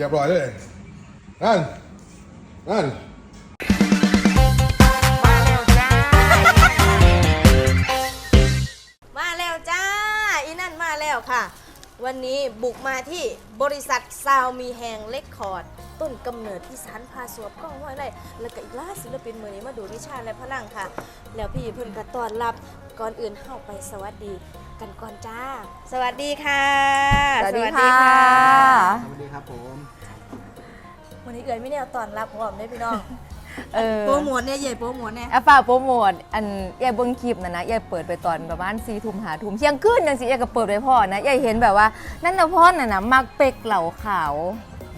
รียบร้อยเลยนั่นนั่นมาแล้วจ้า อีนั่นมาแล้วค่ะ วันนี้บุกมาที่บริษัทซาวมีแหงเล็กคอร์ด ต้นกำเนิดที่สารพาสวบกล้องห้วยไรแล้วก็อีกล่าศิลปินมือนี้มาดูวิชาและพลังค่ะ แล้วพี่เพิ่นก็ต้อนรับก่อนอื่นเข้าไปสวัสดี กันก่อนจ้าสวัสดีค่ะสวัสดีค่ะสวัสดีครับผมวันนี้เอ๋ยไม่แนวต้อนรับพร้อมได้อพี่น้องเออโปรโมทเนี่ยใหญ่โปรโมทเนี่ย แอฟฝากโปรโมทอันยายเบิ้งคลิปนะนะยายเปิดไปตอนประมาณสี่ทุ่มหาทุ่มเที่ยงคืนยังสิยายก็เปิดไปพ่อนะยายเห็นแบบว่า นั่นนะพ่อน่ะนะมักเป็กเหล่าขาว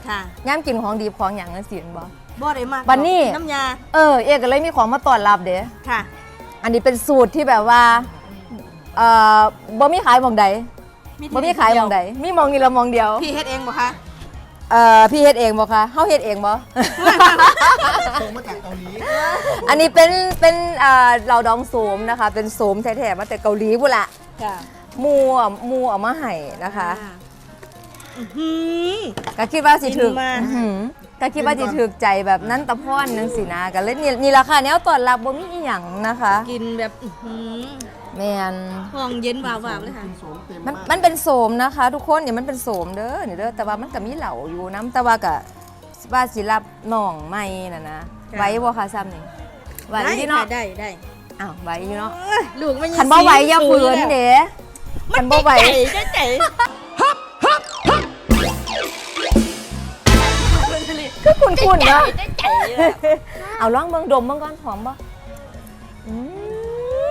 ค่ะย่ำกินของดีของอย่างนั้นสิเห็นบ่ บ่ได้มากบัดนี้ น้ำยา เออเอยก็เลยมีของมาต้อนรับเด้ ค่ะ อันนี้เป็นสูตรที่แบบว่า เอ่อบ่มีขายหมองใดบ่มีขายหมองใดมีหมองนี่ละหมองเดียวพี่เฮ็ดเองบ่คะเอ่อพี่เฮ็ดเองบ่คะเฮาเฮ็ดเองบ่ ส่งมาจากเกาหลีอันนี้เป็นเป็นเอ่อเหล่าดองโสมนะคะ เป็นโสมแท้ๆมาแต่เกาหลีพุ่นละค่ะหมูอะหมูเอามาให้นะคะอื้อหือ ก็คิดว่าสิถึกกินมาอื้อหือก็คิดว่าสิถึกใจแบบนั้นตะพอนนังสินะกันเลยนี่นี่ราคาแนวต้อนรับบ่มีอีหยังนะคะ กินแบบอื้อหือ แม่นห้องเย็นวาวๆเลยค่ะสวมเต็มมันมากมันเป็นโสมนะคะ ทุกคนเนี่ยมันเป็นโสมเด้อนี่เด้อแต่ว่ามันก็มีเหล่าอยู่น้ำแต่ว่าก็ว่าสิรับน้องใหม่น่ะนะค่ะไหว้บ่คะซ้ำนี่ไหว้อยู่ที่เนาะได้ได้อ้าวไหว้อยู่เนาะเอ้ยลูกมันยังคันบ่ไหวอย่าฝืนสีเด้มัคันนบ่บ่ไหไหววได้ใจคือคุณคุณเนาะได้ใจอะเอาลองเบิ่งดมเบิ่งก่อนหอมบ่อืม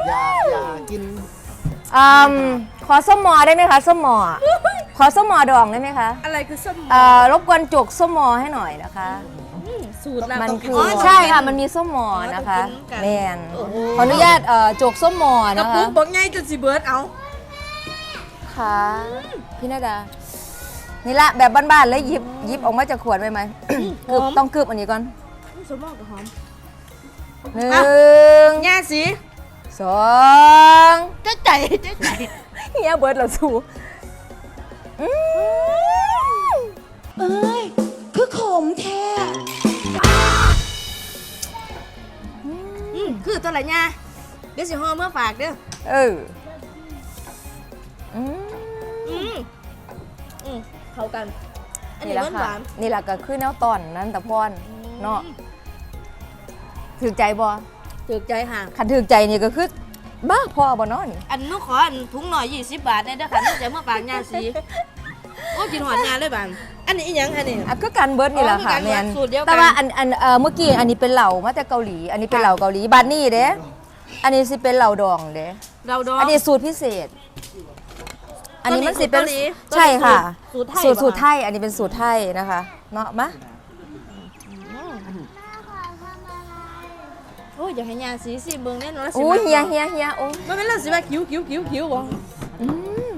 อย่าอย่ากินอืมขอส้มหมอได้ไหมคะส้มหมอขอส้มหมอดองได้ไหมคะอะไรคือส้มเอ่อรบกวนจกส้มหมอให้หน่อยนะคะมสูตรลับมันต้องคืออ๋อใช่ค่ะมันมีส้มหมอนะคะต้องกินกันแมนโอ้โหขออนุญาตเอ่อจกส้มหมอกระนะปุคะกบอกไงจนสิเบิร์ดเอาค่ะพี่นาดานี่ละแบบบ้านๆแล้วหยิบหยิบออกมาจากขวดไว้ไหม กึบต้องกึบอันนี้ก่อนสมองกับหอมหนึ่อะงย่าสี สองได้ใจได้ใจเฮียเบิร์ดเราสูอืมเอ้ย คือขมแท้อืมคือตัวไหนย่าเดี๋ยวสิห่อเมื่อฝากเด้อเอออืมอืมอืมเข้ากัน อันนี้แหละหวานหค่ะวานนี่แหละก็คือแนวตอนนั้นแต่พอนเนาะถือใจบ่ ถูกใจห่างขันถือใจนี่ก็คือบ้าพอบ่เนาะนี่อันนู้ขออันถุงหน่อย20 บาทเนี่ยเด้อค่ะนึกจะเมื่อฝากย่าสีโอ้กินหอดยาเลยบางอันนี้อีหยังอันนี้ อะก็การเบิร์ดนี่แหละค่ะอ๋อคือแมการนเบิดสูตรเดียวกัน แต่ว่าอันอันเอ่อเมื่อกี้อันนี้เป็นเหล่ามาจากเกาหลี อันนี้เป็นเหล่าเกาหลีบานนี่เด้อันนี้สิเป็นเหล่าดองเด้เราดอง อันนี้สูตรพิเศษ อันนี้มันสิเป็นตัวนี้คือเกาหลีใช่ค่ะ สูตรไทยสูตรเหรอสูตรไทยอันนี้เป็นสูตรไทยนะคะเนาะมะ อ้ยอยากให้ยาสีสิเบิ่งแน่นอนแล้วสิโอ้ยเฮียเฮียเฮียโอ้มันเป็นเรื่องสิว่าคิ้วคิ้วคิ้วคิ้วบ่อืม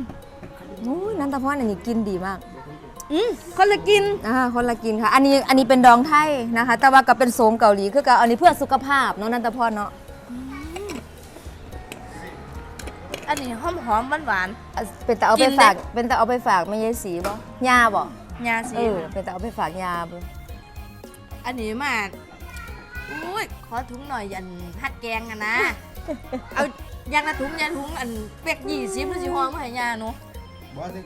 โอ้ยนันทพรอันนี้กินดีมากอืมคนละกินอ่าคนละกินค่ะ อันนี้อันนี้เป็นดองไทยนะคะ แต่ว่าก็เป็นโสมเกาหลีคือกับอันนี้เพื่อสุขภาพเนาะนันทพรเนาะอันนี้หอมหอมหวานหวานอะเป็นแต่เอากิไปนได้ฝาก เป็นแต่เอาไปฝากไม่ยายสีบ่ยาบ่ๆยาสีเออเป็นแต่เอาไปฝากยาบ่อันนี้มา อุ้ยขอถุงหน่อยอันฮัดแกงอะนะ เอายางละถุงยางถุงอันเป๊กยี่สิบหรือสิห่อมาให้ยาหนูบอกว่าสิ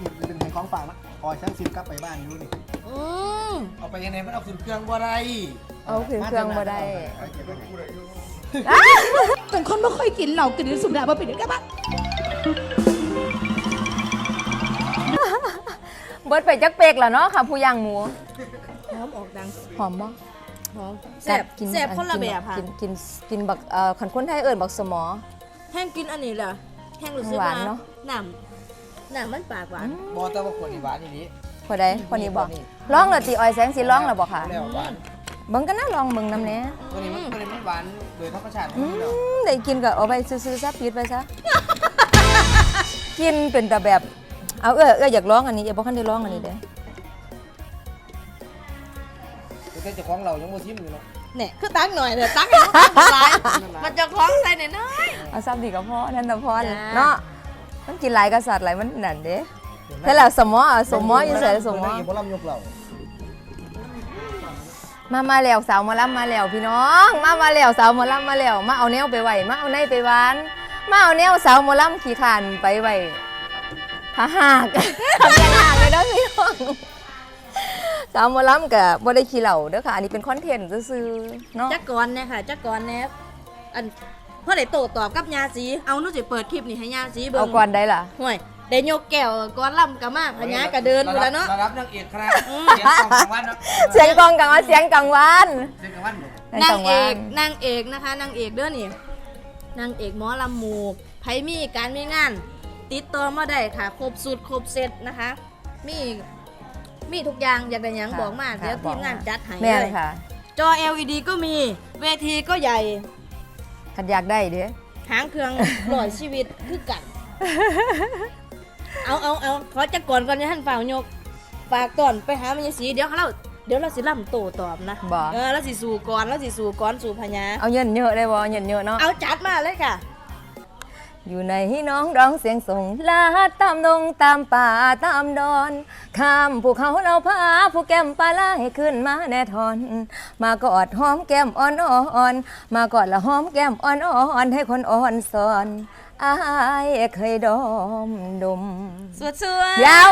นี่เป็นเพลงของฝากนะออยช่างซิมกลับไปบ้านอยู่นี่อืมเอาไปยังไงมันเอาขึ้นเครื่องบ่ได้เอาคือเครื่องบ่ได้เป็นคนไม่ค่อยกินเหล้ากินสุดาบ่เป็นกันบ้างเบิดไปจักเปกแล้วเนาะค่ะ ผู้ย่างหมู หอมออกดังหอมบ่ หอมแซ่บกินแซ่บคนละแบบค่ะกินกินกินบักเอ่อคันคนไทยเอิ้นบักสมอ แห้งกินอันนี้เหรอแห้งรู้สึกหวาว่านเนอะน้ำน้ำมันปากหวาน บอแต่ว่าคนอีหวานอีนี้ พอได้คนนี้บ่ร้องแล้วติออยแสงสิร้องแล้วบ่ค่ะแล้วหวานเบิ่งกันนะลองเบิ่งนำแหน่ตัวนี้มันตัวนี้มันหวานโดยธรรมชาติขออืงมันแล้วมได้กินก็เอาไปซื้อๆซะปิดไปซะ กินเป็นแต่แบบ เอาเอ้อเอ้ออยากร้องอันนี้เอ้อบ่คันได้ร้องอันนี้เด้ แต่เจ้าของเรายังบ่ชิมอยู่เนาะเนี่ยคือตักหน่อยเดี๋ยวตักให้มันหลายมันจะคล้องใส่หน่อยน้อยเอาซ้ำดีกับพ่อนั่นนะพ่อจ้าเนาะมันกินหลายกษัตริย์หลายมันนั่นเด้แต่แล้วสมอสมออยู่ใส่สมอบ่ลำยกเรามามาแล้วสาวมาลํมาแล้วพี่น้อง มามาแล้วสาวมาลํมาแล้วมาเอาแนวไปไหวมาเอาในไปวานมาเอาแนวสาวมาลํขี้ขานไปไหว้พาหากทำยังหากเลยเด้อพี่น้อง สาวหมาลํกับบ่ได้ขี้เหล่าเด้อค่ะ อันนี้เป็นคอนเทนต์ซื่อๆเนาะจักกรเนี่ยค่ะจักกรเนี่ยอันพ่อได้โตตอบกับยาสีเอาหนูสิเปิดคลิปนี่ให้ยาสีเบิ่งเอาก่อนได้ล่ะห่วยได้ยกแก้วก้อนล่ำกะมากพญากะเดินอยู่แล้วเนาะระดับนางเอกคณะเสียงกองกลางวันเนาะเสียงกลองกลางวันเสียงกลางวันเสียงกลางวันเนี่ยสียนางลเอวักนางเอกนะคะนางเอกเด้อนี่นางเอกหมอลำหมูไผมีการมีงาน ติดต่อมาได้ค่ะ ครบสูตรครบเซตนะคะ มี มีทุกอย่างอยากได้หยังบอกมาเดี๋ยวทีมงานจัดให้แม่นเลยค่ะจอ LED ก็มีเวทีก็ใหญ่ขันอยากได้เด้อหางเครื่อง หล่อยชีวิตคือกัน เอาเอาเอาขอจักก่อนก่อนจะท่านฝ่าวยกฝากก่อนไปหามันยายสีเดี๋ยวเราเดี๋ยวเราสิล่ำโตตอบนะบ่เออเราสิสู่ก่อนเราสิสู่ก่อนสู่พญาเอาเงินเยอะได้บ่เงินเยอะเนาะเอาจัดมาเลยค่ะ อยู่ในน้องร้องเสียงส่งลาดตามดงตามป่าตามดอน ข้ามภูเขาเราพาผู้แก้มปลาไหลให้ขึ้นมาแน่ทอน มากอดหอมแก้มอ่อนอ่อนๆมากอดละหอมแก้มอ่อนอ่อนๆให้คนอ่อนสอนอายเคยดมดมสวดสวดยาว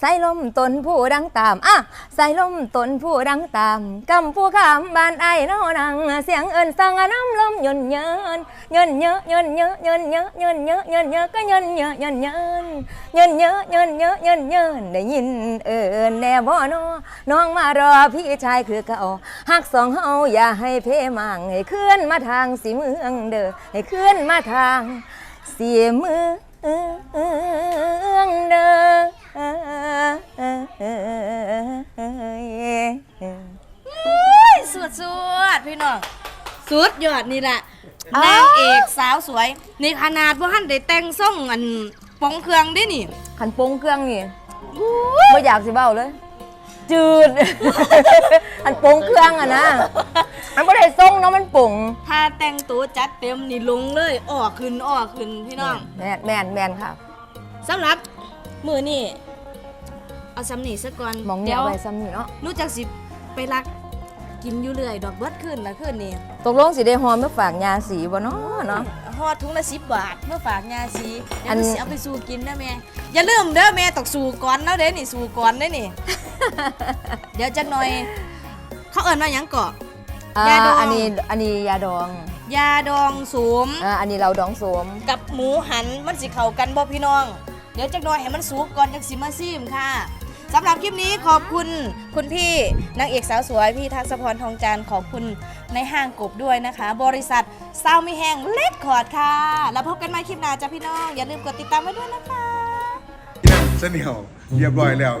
ใส่ลมตนผู้ดังตามอะใส่ลมตนผู้ดังตามกำผู้ขามบ้านไอ้เนานัง เสียงเอินสังน้ำลมยนเยินเยินเยอะเยินเยอะเยินเยอะเยินเยอะเยินเยอะก็ยนเยอะเยินเยินเยินเยอะเยินเยอะเยินเยินได้ยินเอินแน่บ่นอน้องมารอพี่ชายคือเก่าหักสองเฮาอย่าให้เพมังให้เคลื่อนมาทางสีเมืองเด้อให้เคลื่อนมาทางสียมืองเด้อ สุดยอดนี่แหละอ้านางเอกสาวสวยนี่ขนาดว่าท่านได้แต่งส่งอันปองเครื่องได้นี่ขันโปงเครื่องนี่ไม่อยากสิเบ้าเลย จืด อันโปงเครื่องอะนะมันไม่ได้ทรงเนาะมันป่งถ้าแต่งตัวจัดเต็มนี่ลงเลยออกขึ้นออกขึ้นพี่น้องแมนแมนแมนค่ะสำหรับมือนี่เอาสำนีซะก่อนมองเนี่ยเดี๋ยวเอาไปซ้ำนี่เนาะรู้จักสิไปรัก กินอยู่เรื่อยดอกเบิดขึ้นละขึ้นนี่ตกลงสิได้หอมเมื่อฝากยาสีบ่เนาะเนาะฮอดถุงละสิบบาทเมื่อฝากยาสีเดี๋ยวอันหนูสิเอาไปสู่กินนะแม่อย่าลืมเด้อแม่ตกสู่ก่อนแล้วเด้นี่สู่ก่อนเด้นี่ เดี๋ยวจักหน่อย เขาเอิ้นว่าหยังเกาะอ่ายาดองอันนี้อันนี้ยาดอง ยาดองสูมอ่าอันนี้เราดองสวมกับหมูหันมันสิเข้ากันบ่พี่น้อง เดี๋ยวจักหน่อยให้มันสุกก่อนจังสิมาซิมค่ะ สำหรับคลิปนี้ขอบคุณคุณพี่นางเอกสาวสวยพี่ทักษพรทองจันทร์ขอบคุณในห้างกบด้วยนะคะ บริษัทซาวมีแห่งเล็กคอร์ดค่ะ แล้วพบกันใหม่คลิปหน้าจ้าพี่น้อง อย่าลืมกดติดตามไว้ด้วยนะคะกินเสนียวเรียบร้อยแล้ว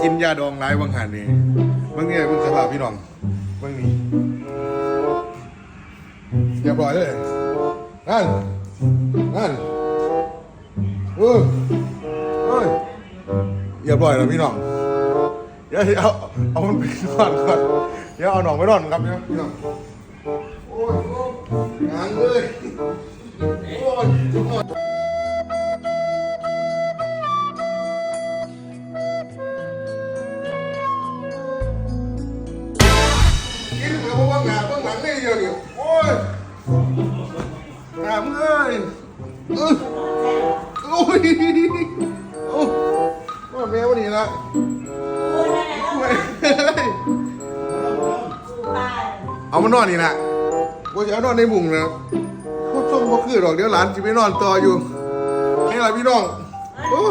กินยาดองร้ายวังหันนี่เมื่อกี้เพิ่งสภาพพี่น้องเมื่อนี้เรียบร้อยเลยนั่นนั่นเออเอ้ยเรี ยบร้อยแล้วพี่น้องเดี๋ยวเอาเอามันไปนอนก่อนเดี๋ยวเอาหนองไปนอนครับพี่น้อง เอามานอนนี่นะว่าจะเอานอนในมุงนะโคตรส่งบ่คือดอกเดี๋ยวหลานจะไปนอนต่ออยู่ให้ล่ะพี่น้องโอ้